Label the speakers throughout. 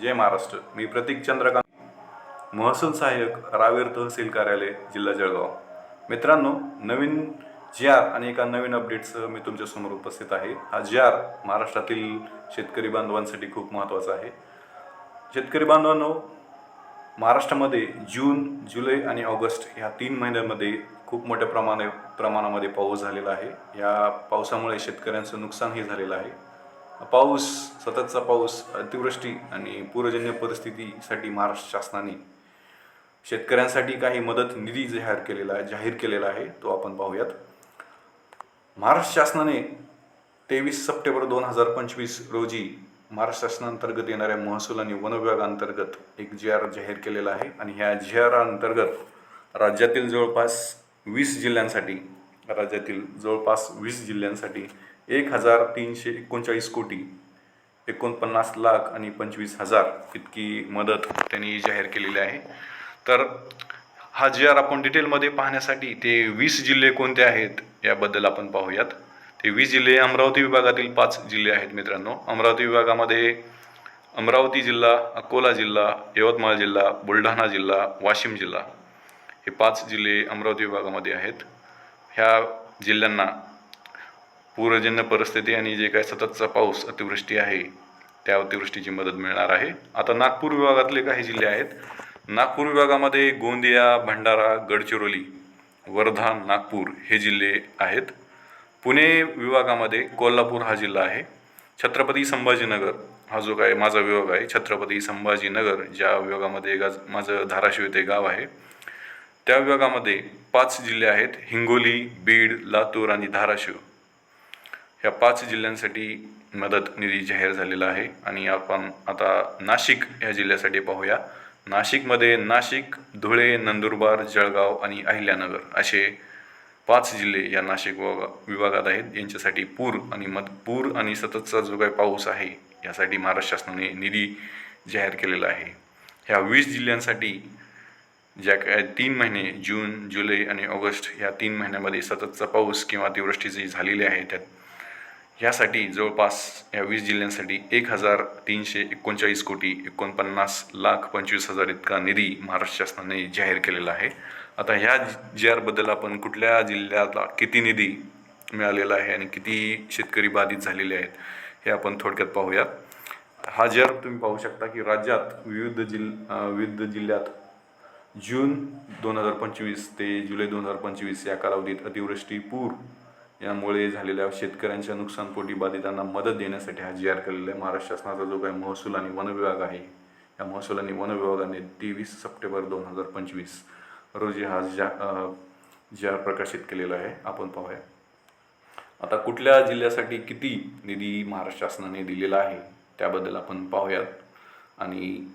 Speaker 1: जय महाराष्ट्र. मी प्रतीक चंद्रकांत. महसूल सहाय्यक रावेर तहसील कार्यालय जिल्हा जळगाव. मित्रांनो नवीन जी आर आणि एका नवीन अपडेटसह मी तुमच्यासमोर उपस्थित आहे. हा जी आर महाराष्ट्रातील शेतकरी बांधवांसाठी खूप महत्त्वाचा आहे. शेतकरी बांधवांनो महाराष्ट्रामध्ये जून जुलै आणि ऑगस्ट ह्या तीन महिन्यांमध्ये खूप मोठ्या प्रमाणे प्रमाणामध्ये पाऊस झालेला आहे. या पावसामुळे शेतकऱ्यांचं नुकसानही झालेलं आहे. पाऊस सततचा पाऊस अतिवृष्टी आणि पूरजन्य परिस्थितीसाठी महाराष्ट्र शासनाने शेतकऱ्यांसाठी काही मदत निधी जाहीर केलेला आहे जाहीर केलेला आहे तो आपण पाहूयात. महाराष्ट्र शासनाने तेवीस सप्टेंबर दोन हजार पंचवीस रोजी महाराष्ट्र शासनांतर्गत येणाऱ्या महसूल आणि वन विभागांतर्गत एक जी आर जाहीर केलेला आहे आणि ह्या जी आर अंतर्गत राज्यातील जवळपास वीस जिल्ह्यांसाठी राज्यातील जवळपास वीस जिल्ह्यांसाठी एक हजार तीनशे एकोणचाळीस कोटी एकोणपन्नास लाख आणि पंचवीस हजार इतकी मदत त्यांनी जाहीर केलेली आहे. तर हा जी आर आपण डिटेलमध्ये पाहण्यासाठी ते वीस जिल्हे कोणते आहेत याबद्दल आपण पाहूयात. ते वीस जिल्हे अमरावती विभागातील पाच जिल्हे आहेत मित्रांनो. अमरावती विभागामध्ये अमरावती जिल्हा अकोला जिल्हा यवतमाळ जिल्हा बुलढाणा जिल्हा वाशिम जिल्हा हे पाच जिल्हे अमरावती विभागामध्ये आहेत. ह्या जिल्ह्यांना पूरजन्य परिस्थिती आणि जे काय सततचा पाऊस अतिवृष्टी आहे त्या अतिवृष्टीची मदत मिळणार आहे. आता नागपूर विभागातले काही जिल्हे आहेत. नागपूर विभागामध्ये गोंदिया भंडारा गडचिरोली वर्धा नागपूर हे जिल्हे आहेत. पुणे विभागामध्ये कोल्हापूर हा जिल्हा आहे. छत्रपती संभाजीनगर हा जो काय माझा विभाग आहे छत्रपती संभाजीनगर ज्या विभागामध्ये गाज माझं धाराशिव येथे गाव आहे. त्या विभागामध्ये पाच जिल्हे आहेत. हिंगोली बीड लातूर आणि धाराशिव. ह्या पाच जिल्ह्यांसाठी मदत निधी जाहीर झालेला आहे. आणि आपण आता नाशिक ह्या जिल्ह्यासाठी पाहूया. नाशिकमध्ये नाशिक धुळे नंदुरबार जळगाव आणि अहिल्यानगर असे पाच जिल्हे या नाशिक विभागात आहेत. यांच्यासाठी पूर आणि मद पूर आणि सततचा जो काही पाऊस आहे यासाठी महाराष्ट्र शासनाने निधी जाहीर केलेला आहे. ह्या वीस जिल्ह्यांसाठी ज्या काय तीन महिने जून जुलै आणि ऑगस्ट या तीन महिन्यामध्ये सततचा पाऊस किंवा अतिवृष्टी जी झालेली आहे त्यात ह्यासाठी जवळपास ह्या वीस जिल्ह्यांसाठी एक हजार तीनशे एकोणचाळीस कोटी एकोणपन्नास लाख पंचवीस हजार इतका निधी महाराष्ट्र शासनाने जाहीर केलेला आहे. आता ह्या जी आरबद्दल आपण कुठल्या जिल्ह्याला किती निधी मिळालेला आहे आणि किती शेतकरी बाधित झालेले आहेत हे आपण थोडक्यात पाहूयात. हा जी आर तुम्ही पाहू शकता की राज्यात विविध जिल विविध जिल्ह्यात जून दोन हजार पंचवीस ते जुलै दोन हजार पंचवीस या कालावधीत अतिवृष्टी पूर यामुळे झालेल्या शेतकऱ्यांच्या नुकसानपोटी बाधितांना मदत देण्यासाठी हा जी आर केलेला आहे. महाराष्ट्र शासनाचा जो काही महसूल आणि वन विभाग आहे या महसूल आणि वन विभागाने तेवीस सप्टेंबर दोन हजार पंचवीस रोजी हा जा जी आर प्रकाशित केलेला आहे. आपण पाहूया. आता कुठल्या जिल्ह्यासाठी किती निधी महाराष्ट्र शासनाने दिलेला आहे त्याबद्दल आपण पाहूयात. आणि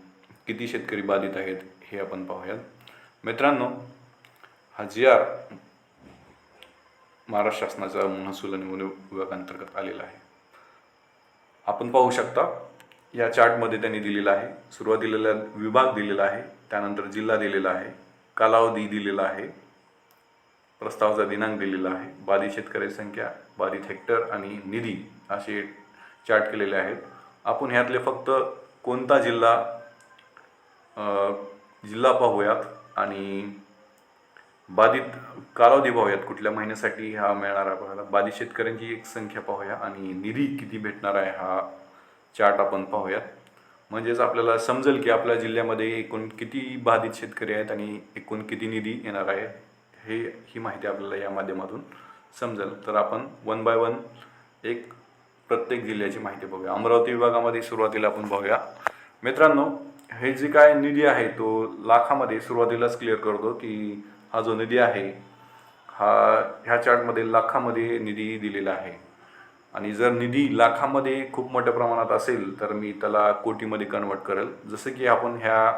Speaker 1: किती शेतकरी बाधित आहेत हे आपण पाहूयात. मित्रांनो हा जी आर महाराष्ट्र शासनाचा महसूल आणि वन विभागांतर्गत आलेला आहे. आपण पाहू शकता या चार्टमध्ये त्यांनी दिलेला आहे. सुरुवातीला विभाग दिलेला आहे त्यानंतर जिल्हा दिलेला आहे कालावधी दिलेला आहे प्रस्तावाचा दिनांक दिलेला आहे बाधित शेतकऱ्याची संख्या बाधित हेक्टर आणि निधी असे चार्ट केलेले आहेत. आपण ह्यातले फक्त कोणता जिल्हा जिल्हा पाहूयात आणि बाधित कालावधी पाहूयात कुठल्या महिन्यासाठी हा मिळणार आहे आपल्याला? बाधित शेतकऱ्यांची एक संख्या पाहूया आणि निधी किती भेटणार आहे हा चार्ट आपण पाहूयात. म्हणजेच आपल्याला समजेल की आपल्या जिल्ह्यामध्ये एकूण किती बाधित शेतकरी आहेत आणि एकूण किती निधी येणार आहे हे ही माहिती आपल्याला या माध्यमातून समजेल. तर आपण वन बाय वन एक प्रत्येक जिल्ह्याची माहिती पाहूया. अमरावती विभागामध्ये सुरुवातीला आपण पाहूया. मित्रांनो हे जे काय निधी आहे तो लाखामध्ये सुरुवातीलाच क्लिअर करतो की हा जो निधी आहे हा ह्या चार्टमध्ये लाखामध्ये निधी दिलेला आहे. आणि जर निधी लाखामध्ये खूप मोठ्या प्रमाणात असेल तर मी त्याला कोटीमध्ये कन्वर्ट करेल. जसं की आपण ह्या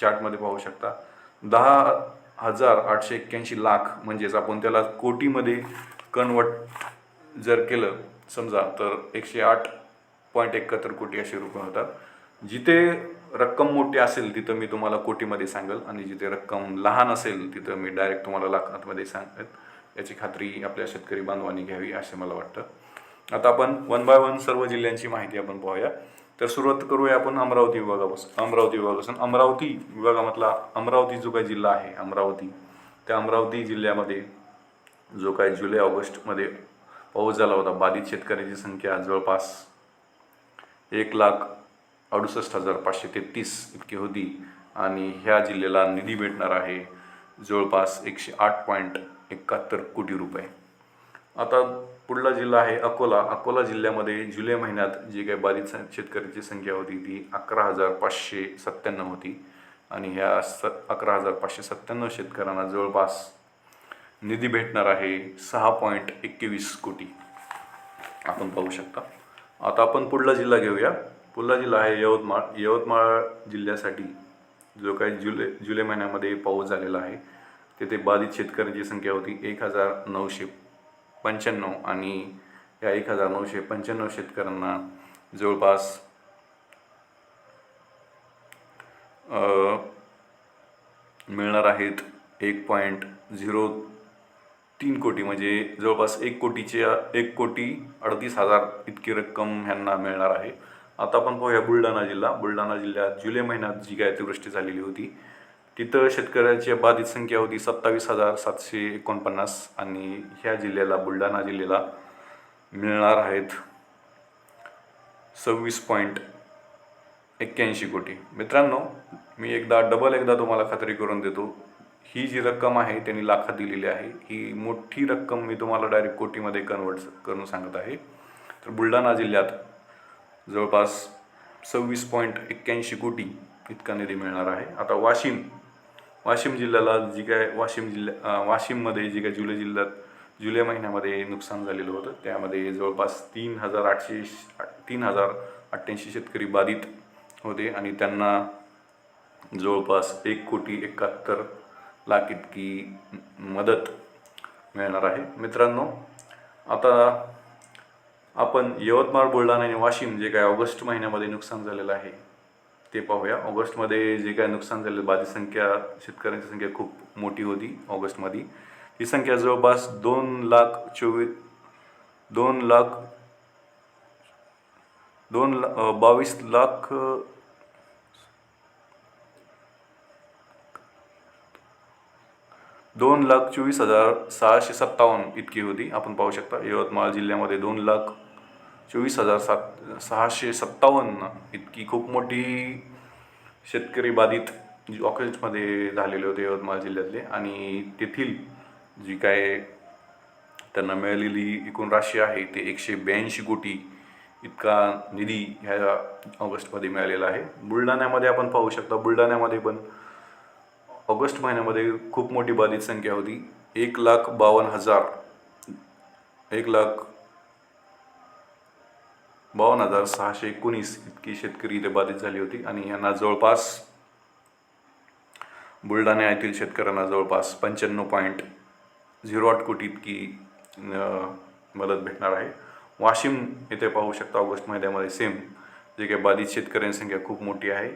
Speaker 1: चार्टमध्ये पाहू शकता दहा हजार आठशे एक्क्याऐंशी लाख म्हणजेच आपण त्याला कोटीमध्ये कन्वर्ट जर केलं समजा तर एकशे आठ पॉईंट एकाहत्तर कोटी असे रुपये होतात. जिथे रक्कम मोठी असेल तिथं मी तुम्हाला कोटीमध्ये सांगेल. आणि जिथे रक्कम लहान असेल तिथं मी डायरेक्ट तुम्हाला लाखांमध्ये सांगेल. याची खात्री आपल्या शेतकरी बांधवांनी घ्यावी असे मला वाटतं. आता आपण वन बाय वन सर्व जिल्ह्यांची माहिती आपण पाहूया. तर सुरुवात करूया आपण अमरावती विभागापासून. अमरावती विभागापासून. अमरावती विभागामधला अमरावती जो काही जिल्हा आहे अमरावती त्या अमरावती जिल्ह्यामध्ये जो काही जुलै ऑगस्टमध्ये पाऊस झाला होता बाधित शेतकऱ्यांची संख्या जवळपास एक लाख अडुसष्ट हजार पाचशे तेहतीस इतकी होती. आणि ह्या जिल्ह्याला निधी भेटणार आहे जवळपास एकशे आठ पॉईंट एकाहत्तर कोटी रुपये. आता पुढला जिल्हा आहे अकोला. अकोला जिल्ह्यामध्ये जुलै महिन्यात जी काही बाधित शेतकऱ्यांची संख्या होती ती अकरा हजार पाचशे सत्त्याण्णव होती. आणि ह्या स अकरा हजार पाचशे सत्त्याण्णव शेतकऱ्यांना जवळपास निधी भेटणार आहे सहा पॉईंट एकवीस कोटी. आपण पाहू शकता. आता आपण पुढला जिल्हा घेऊया. पुल्ला जिल्हा आहे यवतमाळ यवतमाळ जिल्ह्यासाठी जो काही जुलै जुलै महिन्यामध्ये पाऊस झालेला आहे तेथे बाधित शेतकऱ्यांची संख्या होती एक हजार नऊशे पंच्याण्णव आणि या एक हजार नऊशे पंच्याण्णव शेतकऱ्यांना जवळपास मिळणार आहेत एक पॉईंट झिरो तीन कोटी म्हणजे जवळपास एक कोटीच्या एक कोटी अडतीस हजार इतकी रक्कम ह्यांना मिळणार आहे. आता आपण पाहूया बुलढाणा जिल्हा. बुलढाणा जिल्ह्यात जुलै महिन्यात जी काय अतिवृष्टी झालेली होती तिथं शेतकऱ्याची बाधित संख्या होती सत्तावीस हजार सातशे एकोणपन्नास आणि ह्या जिल्ह्याला बुलढाणा जिल्ह्याला मिळणार आहेत सव्वीस पॉईंट एक्क्याऐंशी कोटी. मित्रांनो मी एकदा डबल एकदा तुम्हाला खात्री करून देतो ही जी रक्कम आहे त्यांनी लाखात दिलेली आहे. ही मोठी रक्कम मी तुम्हाला डायरेक्ट कोटीमध्ये कन्वर्ट करून सांगत आहे. तर बुलढाणा जिल्ह्यात जवळपास सव्वीस पॉईंट एक्क्याऐंशी कोटी इतका निधी मिळणार आहे. आता वाशिम वाशिम जिल्ह्याला जी काय वाशिम जिल्ह्या वाशिममध्ये जी काय जुलै जिल्ह्यात जुलै महिन्यामध्ये नुकसान झालेलं होतं त्यामध्ये जवळपास तीन हजार आठशे तीन हजार अठ्ठ्याऐंशी शेतकरी बाधित होते आणि त्यांना जवळपास एक कोटी एकाहत्तर लाख इतकी मदत मिळणार आहे. मित्रांनो आता आपण यवतमाळ बुलढाणा आणि वाशिम जे काय ऑगस्ट महिन्यामध्ये नुकसान झालेलं आहे ते पाहूया. ऑगस्टमध्ये जे काय नुकसान झालेलं बाधित संख्या शेतकऱ्यांची संख्या खूप मोठी होती ऑगस्टमध्ये. ही संख्या जवळपास दोन लाख चोवीस दोन लाख दोन ला- बावीस लाख दोन लाख चोवीस हजार सहाशे सत्तावन्न इतकी होती. आपण पाहू शकता यवतमाळ जिल्ह्यामध्ये दोन लाख चोवीस हजार सात सहाशे सत्तावन्न इतकी खूप मोठी शेतकरी बाधित जी झालेले होते यवतमाळ जिल्ह्यातले. आणि तेथील जी काय त्यांना मिळालेली एकूण राशी आहे ते एकशे ब्याऐंशी कोटी इतका निधी ह्या ऑगस्टमध्ये मिळालेला आहे. बुलढाण्यामध्ये आपण पाहू शकता बुलढाण्यामध्ये पण ऑगस्ट महिन्यामध्ये खूप मोठी बाधित संख्या होती. एक लाख बावन्न हजार एक लाख बावन्न हजार सहाशे एकोणीस इतकी शेतकरी इथे बाधित झाली होती आणि यांना जवळपास बुलढाणा येथील शेतकऱ्यांना जवळपास पंच्याण्णव पॉईंट झिरो आठ कोटी इतकी मदत भेटणार आहे. वाशिम येथे पाहू शकता ऑगस्ट महिन्यामध्ये सेम जे काही बाधित शेतकऱ्यांची संख्या खूप मोठी आहे.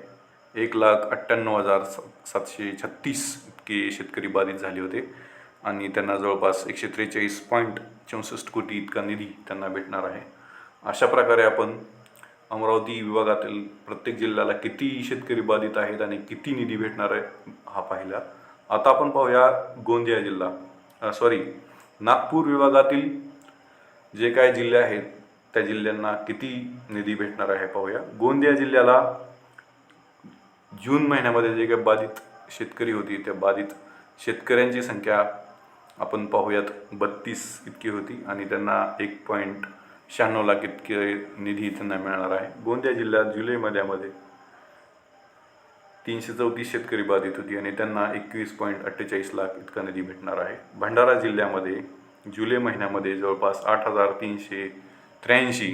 Speaker 1: एक लाख अठ्ठ्याण्णव हजार स- सातशे छत्तीस इतके शेतकरी बाधित झाले होते आणि त्यांना जवळपास एकशे त्रेचाळीस पॉईंट चौसष्ट कोटी इतका निधी त्यांना भेटणार आहे. अशा प्रकारे आपण अमरावती विभागातील प्रत्येक जिल्ह्याला किती शेतकरी बाधित आहेत आणि किती निधी भेटणार आहे हा पाहिला. आता आपण पाहूया गोंदिया जिल्हा. सॉरी नागपूर विभागातील जे काय जिल्हे आहेत त्या जिल्ह्यांना किती निधी भेटणार आहे पाहूया. गोंदिया जिल्ह्याला जून महिन्यामध्ये जे काही बाधित शेतकरी होती त्या बाधित शेतकऱ्यांची संख्या आपण पाहूयात बत्तीस इतकी होती आणि त्यांना एक पॉईंट शहाण्णव लाख इतके निधी त्यांना मिळणार आहे. गोंदिया जिल्ह्यात जुलै महिन्यामध्ये तीनशे चौतीस शेतकरी बाधित होती आणि त्यांना एकवीस पॉईंट अठ्ठेचाळीस लाख इतका निधी भेटणार आहे. भंडारा जिल्ह्यामध्ये जुलै महिन्यामध्ये जवळपास आठ हजार तीनशे त्र्याऐंशी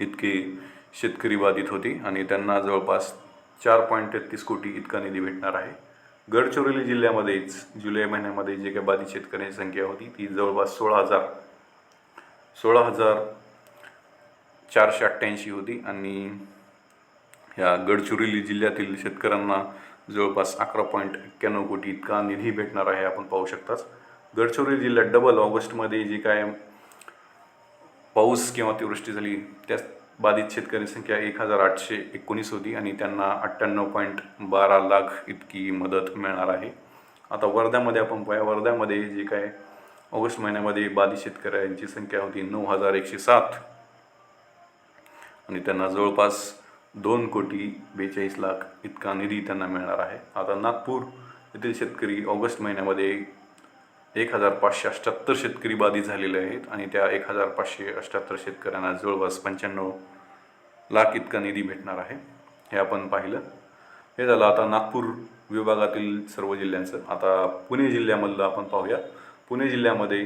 Speaker 1: इतके शेतकरी बाधित होते आणि त्यांना जवळपास चार पॉईंट तेहतीस कोटी इतका निधी भेटणार आहे. गडचिरोली जिल्ह्यामध्येच जुलै महिन्यामध्ये जे काही बाधित शेतकऱ्यांची संख्या होती ती जवळपास सोळा हजार सोळा हजार चारशे अठ्ठ्याऐंशी होती आणि ह्या गडचिरोली जिल्ह्यातील शेतकऱ्यांना जवळपास अकरा पॉईंट एक्क्याण्णव कोटी इतका निधी भेटणार आहे आपण पाहू शकताच. गडचिरोली जिल्ह्यात डबल ऑगस्टमध्ये जी काय पाऊस किंवा अतिवृष्टी झाली त्या बाधित शेतकरी संख्या एक हजार आठशे एकोणीस होती आणि त्यांना अठ्ठ्याण्णव पॉईंट बारा लाख इतकी मदत मिळणार आहे. आता वर्ध्यामध्ये आपण पाहूया वर्ध्यामध्ये जे काय ऑगस्ट महिन्यामध्ये बाधित शेतकऱ्यांची संख्या होती नऊ हजार एकशे सात. आणि त्यांना जवळपास दोन कोटी बेचाळीस लाख इतका निधी त्यांना मिळणार आहे. आता नागपूर येथील शेतकरी ऑगस्ट महिन्यामध्ये एक हजार पाचशे अष्ट्याहत्तर शेतकरी बाधित झालेले आहेत आणि त्या एक हजार पाचशे अष्ट्याहत्तर शेतकऱ्यांना जवळपास पंच्याण्णव लाख इतका निधी भेटणार आहे. हे आपण पाहिलं. हे झालं आता नागपूर विभागातील सर्व जिल्ह्यांचं. आता पुणे जिल्ह्यामधलं आपण पाहूया पुणे जिल्ह्यामध्ये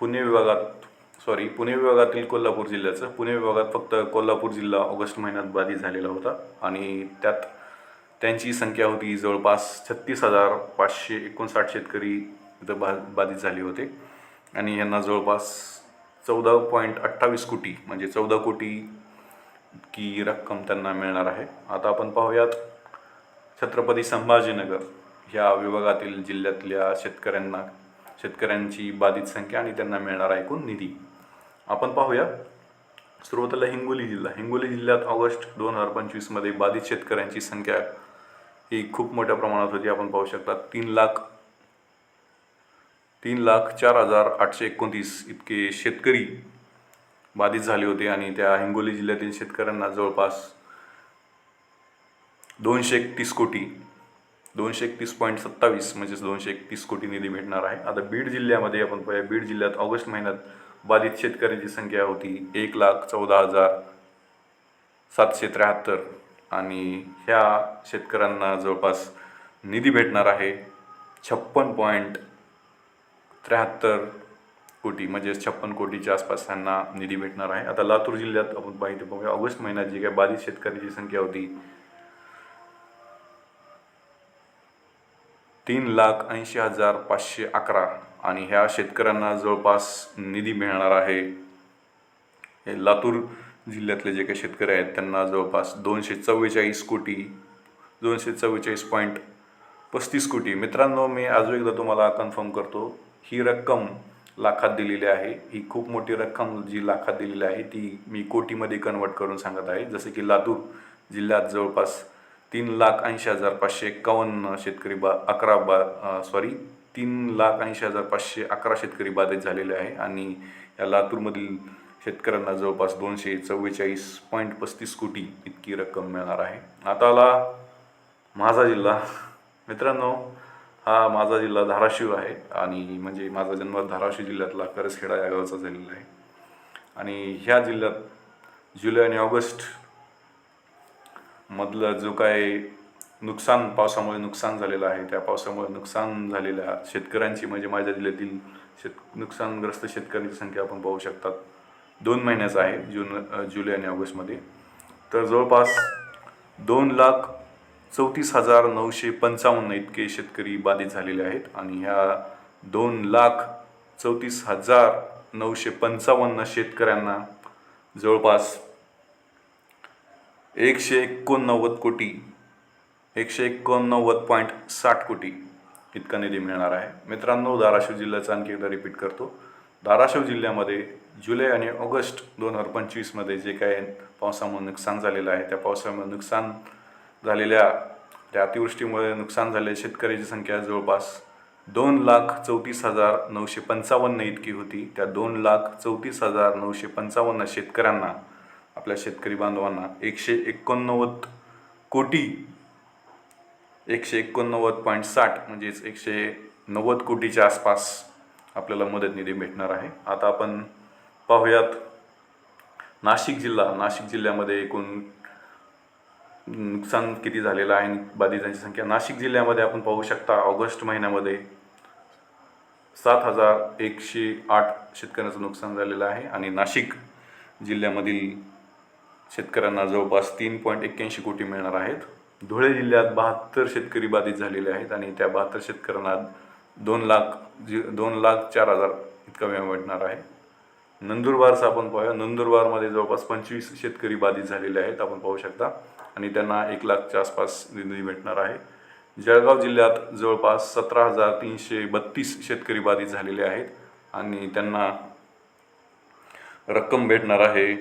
Speaker 1: पुणे विभागात सॉरी पुणे विभागातील कोल्हापूर जिल्ह्याचं पुणे विभागात फक्त कोल्हापूर जिल्हा ऑगस्ट महिन्यात बाधित झालेला होता आणि त्यात त्यांची संख्या होती जवळपास छत्तीस हजार पाचशे एकोणसाठ शेतकरी इथं बा बाधित झाले होते. आणि यांना जवळपास चौदा पॉईंट अठ्ठावीस कोटी म्हणजे चौदा कोटी की रक्कम त्यांना मिळणार आहे. आता आपण पाहूयात छत्रपती संभाजीनगर. ह्या विभागातील जिल्ह्यातल्या शेतकऱ्यांना शेतकऱ्यांची बाधित संख्या आणि त्यांना मिळणारा एकूण निधी. आपण पाहूया. सुरुवातीला हिंगोली जिल्हा. हिंगोली जिल्ह्यात ऑगस्ट दोन हजार पंचवीसमध्ये बाधित शेतकऱ्यांची संख्या ही खूप मोठ्या प्रमाणात होती. आपण पाहू शकता तीन लाख तीन लाख चार हजार आठशे एकोणतीस इतके शेतकरी बाधित झाले होते आणि त्या हिंगोली जिल्ह्यातील शेतकऱ्यांना जवळपास दोनशे एकतीस कोटी दोनशे एकतीस पॉईंट सत्तावीस म्हणजेच दोनशे एकतीस कोटी निधी भेटणार आहे. आता बीड जिल्ह्यामध्ये आपण पाहूया बीड जिल्ह्यात ऑगस्ट महिन्यात बाधित शेतकऱ्यांची संख्या होती एक लाख चौदा हजार सातशे त्र्याहत्तर आणि ह्या शेतकऱ्यांना जवळपास निधी भेटणार आहे छप्पन पॉईंट त्र्याहत्तर कोटी म्हणजेच छप्पन कोटीच्या आसपास त्यांना निधी भेटणार आहे. आता लातूर जिल्ह्यात आपण पाहिजे बघूया ऑगस्ट महिन्यात जी काही बाधित शेतकऱ्यांची संख्या होती तीन लाख ऐंशी हजार पाचशे अकरा आणि ह्या शेतकऱ्यांना जवळपास निधी मिळणार आहे. हे लातूर जिल्ह्यातले जे काही शेतकरी आहेत त्यांना जवळपास दोनशे चव्वेचाळीस कोटी दोनशे चव्वेचाळीस पॉईंट पस्तीस कोटी. मित्रांनो मी अजून एकदा तुम्हाला कन्फर्म करतो ही रक्कम लाखात दिलेली आहे. ही खूप मोठी रक्कम जी लाखात दिलेली आहे ती मी कोटीमध्ये कन्वर्ट करून सांगत आहे. जसे की लातूर जिल्ह्यात जवळपास तीन लाख ऐंशी हजार पाचशे एकावन्न शेतकरी बा अकरा बा सॉरी तीन लाख ऐंशी हजार पाचशे अकरा शेतकरी बाधित झालेले आहे आणि या लातूरमधील शेतकऱ्यांना जवळपास दोनशे चव्वेचाळीस पॉईंट पस्तीस कोटी इतकी रक्कम मिळणार आहे. आता आला माझा जिल्हा. मित्रांनो हा माझा जिल्हा धाराशिव आहे आणि म्हणजे माझा जन्म धाराशिव जिल्ह्यातला करसखेडा या गावचा झालेला आहे. आणि ह्या जिल्ह्यात जुलै आणि ऑगस्ट मधलं जो काय नुकसान पावसामुळे नुकसान झालेलं आहे त्या पावसामुळे नुकसान झालेल्या शेतकऱ्यांची म्हणजे माझ्या जिल्ह्यातील शेत नुकसानग्रस्त शेतकऱ्यांची संख्या आपण पाहू शकतात. दोन महिन्याचा आहे जून जुलै आणि ऑगस्टमध्ये. तर जवळपास दोन लाख चौतीस हजार नऊशे पंचावन्न इतके शेतकरी बाधित झालेले आहेत आणि ह्या दोन लाख चौतीस हजार नऊशे पंचावन्न शेतकऱ्यांना जवळपास एकशे एकोणनव्वद कोटी एकशे एकोणनव्वद पॉईंट साठ कोटी इतका निधी मिळणार आहे. मित्रांनो धाराशिव जिल्ह्याचा आणखी एकदा रिपीट करतो. धाराशिव जिल्ह्यामध्ये जुलै आणि ऑगस्ट दोन हजार पंचवीसमध्ये जे काय पावसामुळे नुकसान झालेलं आहे त्या पावसामुळे नुकसान झालेल्या त्या अतिवृष्टीमुळे नुकसान झालेल्या शेतकऱ्याची संख्या जवळपास दोन लाख चौतीस हजार नऊशे पंचावन्न इतकी होती. त्या दोन लाख चौतीस हजार नऊशे पंचावन्न शेतकऱ्यांना आपल्या शेतकरी बांधवांना एकशे एकोणनव्वद कोटी एकशे एकोणनव्वद पॉईंट साठ म्हणजेच एकशे नव्वद कोटीच्या आसपास आपल्याला मदत निधी भेटणार आहे. आता आपण पाहूयात नाशिक जिल्हा. नाशिक जिल्ह्यामध्ये एकूण नुकसान किती झालेलं आहे बाधितांची संख्या. नाशिक जिल्ह्यामध्ये आपण पाहू शकता ऑगस्ट महिन्यामध्ये सात हजार एकशे आठ शेतकऱ्यांचं नुकसान झालेलं आहे आणि नाशिक जिल्ह्यामधील शेतकऱ्यांना जवळपास तीन पॉईंट एक्क्याऐंशी कोटी मिळणार आहेत. धुळे जिल्ह्यात बहात्तर शेतकरी बाधित झालेले आहेत आणि त्या बहात्तर शेतकऱ्यांना दोन लाख जी दोन लाख चार हजार इतका विमा भेटणार आहे. नंदुरबारचा आपण पाहूया. नंदुरबारमध्ये जवळपास पंचवीस शेतकरी बाधित झालेले आहेत आपण पाहू शकता. आणि त्यांना एक लाखच्या आसपास निधी भेटणार आहे. जळगाव जिल्ह्यात जवळपास सतरा हजार तीनशे बत्तीस शेतकरी बाधित झालेले आहेत आणि त्यांना रक्कम भेटणार आहे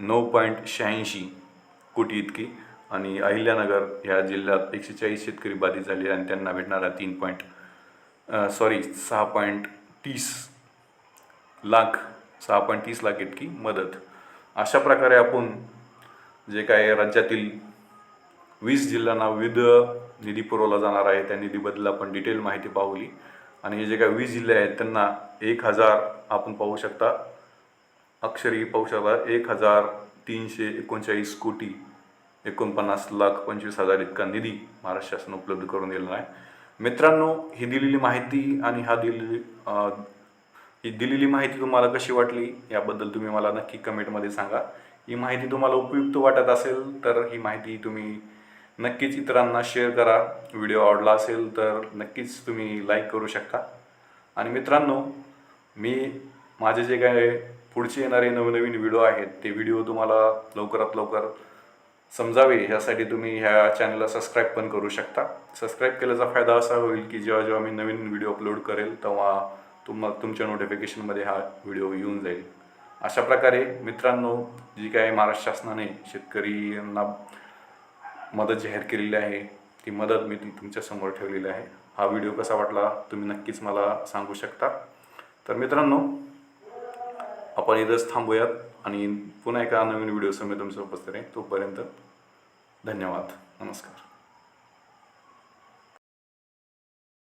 Speaker 1: नऊ पॉईंट शहाऐंशी कोटी इतकी. आणि अहिल्यानगर ह्या जिल्ह्यात एकशे चाळीस शेतकरी बाधित झाले आणि त्यांना भेटणारा तीन पॉईंट सॉरी सहा पॉईंट तीस लाख सहा पॉईंट तीस लाख इतकी मदत. अशा प्रकारे आपण जे काय राज्यातील वीस जिल्ह्यांना विविध निधी पुरवला जाणार आहे त्या निधीबद्दल आपण डिटेल माहिती पाहली आणि हे जे काही वीस जिल्हे आहेत त्यांना एक हजार आपण पाहू शकता. अक्षरी पौशाला एक हजार तीनशे एकोणचाळीस कोटी एकोणपन्नास लाख पंचवीस हजार इतका निधी महाराष्ट्र शासन उपलब्ध करून दिलेला आहे. मित्रांनो ही दिलेली माहिती आणि हा दिलेली ही दिलेली माहिती तुम्हाला कशी वाटली याबद्दल तुम्ही मला नक्की कमेंटमध्ये सांगा. ही माहिती तुम्हाला उपयुक्त वाटत असेल तर ही माहिती तुम्ही नक्कीच इतरांना शेअर करा. व्हिडिओ आवडला असेल तर नक्कीच तुम्ही लाईक करू शकता. आणि मित्रांनो मी माझे जे काय पुढचे येणारे नवनवीन व्हिडिओ आहेत ते व्हिडिओ तुम्हाला लवकरात लवकर समजावे. ह्यासाठी तुम्ही ह्या चॅनलला सबस्क्राईब पण करू शकता. सबस्क्राईब केल्याचा फायदा असा होईल की जेव्हा जेव्हा मी नवीन व्हिडिओ अपलोड करेल तेव्हा तुम्हा तुमच्या नोटिफिकेशनमध्ये हा व्हिडिओ येऊन जाईल. अशा प्रकारे मित्रांनो जी काय महाराष्ट्र शासनाने शेतकऱ्यांना मदत जाहीर केलेली आहे ती मदत मी तुमच्यासमोर ठेवलेली आहे. हा व्हिडिओ कसा वाटला तुम्ही नक्कीच मला सांगू शकता. तर मित्रांनो आपण इथंच थांबूयात आणि पुन्हा एका नवीन व्हिडिओ मी तुमचं उपस्थित आहे तोपर्यंत धन्यवाद. नमस्कार.